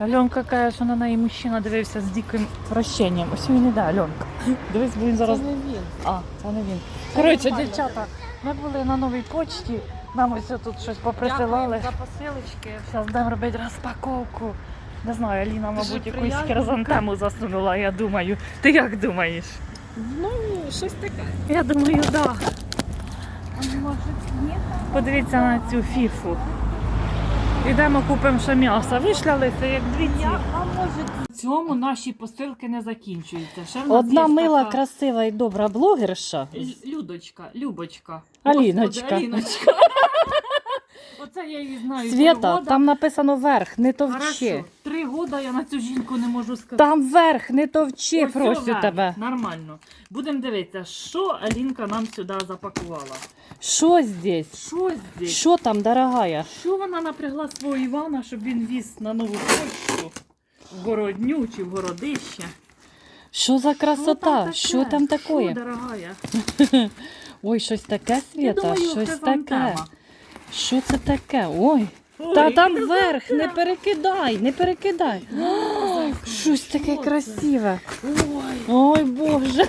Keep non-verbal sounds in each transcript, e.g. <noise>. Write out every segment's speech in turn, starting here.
Альонка каже, що на неї мужчина дивився з диким прощенням. Ось він іде, Альонка. Дивись, бо він зараз. Це не він. А, це не він. Коротше, дівчата, ми були на новій почті, нам ось тут щось поприсилали. Дякую за посилочки. Зараз будемо робити розпаковку. Не знаю, Аліна, мабуть, якусь приємно. хризантему засунула, я думаю. Ти як думаєш? Ну, щось таке. Я думаю, так. Да. Подивіться на цю фіфу. Ідемо купимо ще м'яса. Вишлялися як дві ці. В цьому наші посилки не закінчуються. Ще в нас Одна є мила, така красива і добра блогерша. Л- Людочка, Любочка. Аліночка. Господи, Аліночка. <laughs> Оце я її знаю. три года. там написано верх, не товчи. Хорошо. Три года я на цю жінку не можу сказати. Там верх, не товчи, Ось просю сюди. тебе. Нормально. Будемо дивитися, що Алінка нам сюди запакувала. Що здесь? Що здесь? Що там, дорогая? Що вона напрягла свого Івана, щоб він віз на нову почту в городню чи в городище? Що за красота? Що там таке? Що, дорогая? <laughs> Ой, щось таке, Я Свєта, думаю, щось таке. Що це таке? Ой. Та там вверх, не перекидай, не перекидай. <gasps> Щось таке красиве. Ой, Ой, Боже.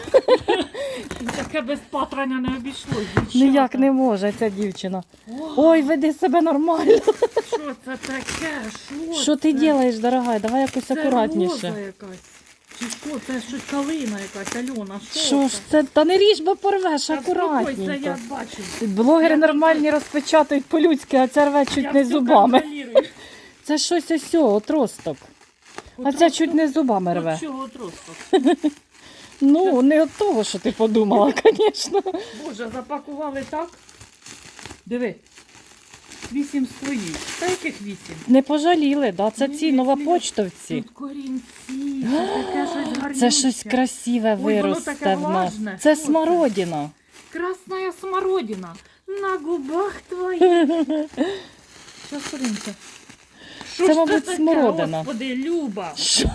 таке без патрання не обійшлось. дівчата. Ніяк не може ця дівчина. Ой, веди себе нормально. що це таке? Що, Що ти це? робиш, дорогая? Давай якось Це акуратніше. роза якась. Чи? Це щось калина якась, Альона. Що, Що ж це? Та не ріж, бо порвеш Та Це акуратненько. я бачу. Блогери нормальні розпечатують по-людськи, а ця рве чуть Я не все зубами. контролюю. <laughs> Це щось ось о, отросток. А ця чуть не зубами рве. От чого тросток? <laughs> Ну, не від того, що ти подумала, <laughs> звісно. Боже, запакували так. Диви. Вісім стоїть. Та яких вісім? Не пожаліли, да? Це ці новопочтовці. Тут корінці. Це таке щось гарнюще. <gasps> Це щось красиве Ой, воно виросте в нас. влажне. Це Що це? смородина. Красная смородина на губах твоїх. <laughs> Щас подивимося. Що Це, ж мабуть, таке, смородина. Господи, Люба. Що?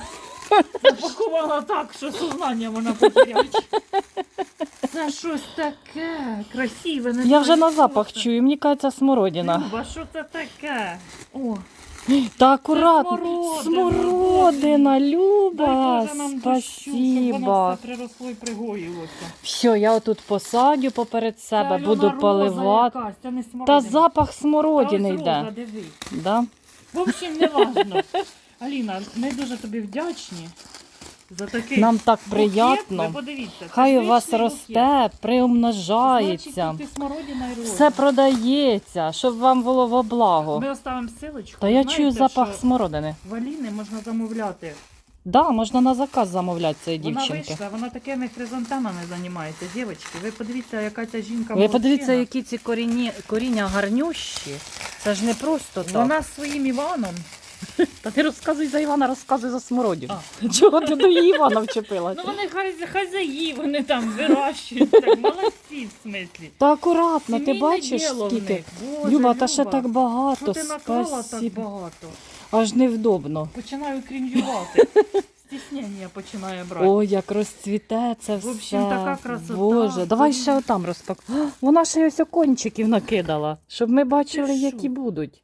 Запакувала так, що сознання вона потерять. <laughs> Це щось таке красиве. Не Я знаю, вже на що запах це. чую, мені кажеться, смородина. Люба, що це таке? О, <gasps> Та акуратно. смородина, Смородина, дай Люба, Боже нам дощу, щоб воно спасибо. все приросло і пригоїлося. Все, я отут посадю поперед себе, Альона, буду роза поливати. якась, Це не Та смородина. запах смородини Та ось йде. диви. Да? В общем, не важно. Аліна, ми дуже тобі вдячні за такий Нам так букет. приємно. Подивіться. це Хай у вас звичний росте, приумножається, Значить, тут і смородина і роза. все продається, щоб вам було во благо. Ми оставимо силочку. Та я Знаєте, чую запах що смородини. В Аліни можна замовляти. Да, можна на заказ замовляти цієї Вона дівчинки. вийшла, вона такими хризантемами займається. Дівчатки, ви подивіться, яка ця жінка Ви подивіться, молодчина. які ці коріння, коріння гарнющі. Це ж не просто так. Вона своїм Іваном. <laughs> Та ти розказуй за Івана, розказуй за смородину. А. <laughs> Чого ти до Івана вчепилася? Ну вони хай- хазяї, вони там вирощують. Так, молодці в смислі. Та акуратно, ти Сімейне бачиш діло в скільки? них. Боже, Люба, та ще Люба, так багато. Що ти наклала так Спасибо. багато? Аж невдобно. Починаю крінжувати. <laughs> Стіснення починає брати. Ой, як розцвіте це все. В общем, така красота. Боже, давай ще отам розпак. <gasps> Вона ще й ось кончиків накидала, щоб ми бачили, які будуть.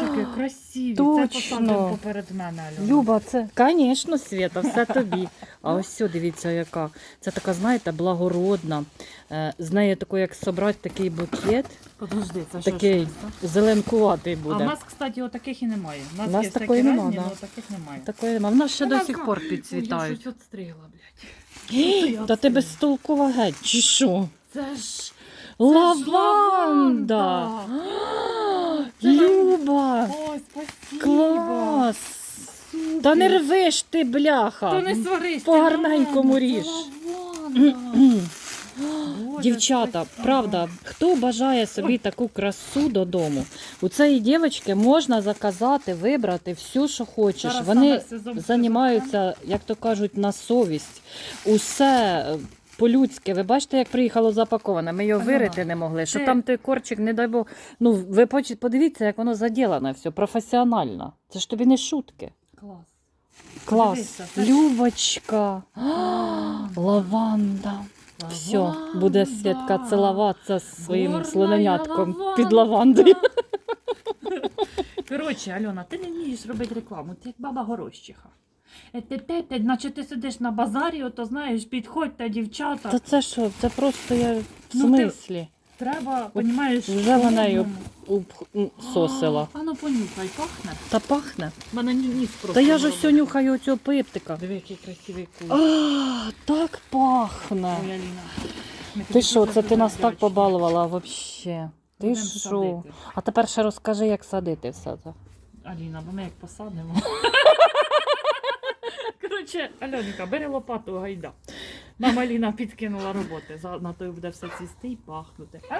Кончики красиві. Точно. Це посадимо поперед мене, Альона. Люба, це, звісно, Свята, все тобі. А ось сьо, дивіться, яка. Це така, знаєте, благородна. Е, З нею тако, як собрати такий букет, Подожди, це що такий ж це? зеленкуватий А в буде. нас, кстати, отаких і немає. У нас, У нас є такої нема, різні, да. але таких немає. Такої нема. Вона ще до сих пор Ой, підцвітають. Я щось відстригла, блядь. Ей, Та ти безтолкова геть, чи що? Це ж Лаванда! лаванда! Люба! Ой, спасибо. Клас! Супер. Та не рвиш ти, бляха! Та не сварись. По гарненькому ріж. <clears throat> Дівчата, спасибо. правда, хто бажає собі таку красу додому, у цієї дівчинки можна заказати, вибрати все, що хочеш. Зараз Вони займаються, як то кажуть, на совість. Усе по-людськи. Ви бачите, як приїхало запаковане. Ми його вирити не могли. Що там той корчик, не дай Бог. Ну, ви подивіться, як воно заділено все, професіонально. Це ж тобі не шутки. Клас. Клас. Любочка. Лаванда. Все, буде Святка цілуватися зі своїм слоненятком під лавандою. Коротше, Альона, ти не вмієш робити рекламу, ти як баба Горощиха. Е, те, те, те, наче ти сидиш на базарі, ото знаєш, підходьте, дівчата. Та це що? Це просто я в Ну, ти- смислі Треба, понімаєш, вже вона м, сосила. А ну понюхай, пахне. Та пахне. В Мене ні, ніс просто. Та я ж ось нюхаю оцього пиптика. Диви, який красивий куль. А, так пахне. Ой, Аліна. Ми тобі Ти що, дуже це ти дуже нас так вдячні. побалувала взагалі. Ти що? садити. А тепер ще розкажи, як садити все це. Аліна, бо ми як посадимо. Коротше, Альонка, бери лопату гайда. Мама Ліна підкинула роботи. На той буде все цісти і пахнути. Ну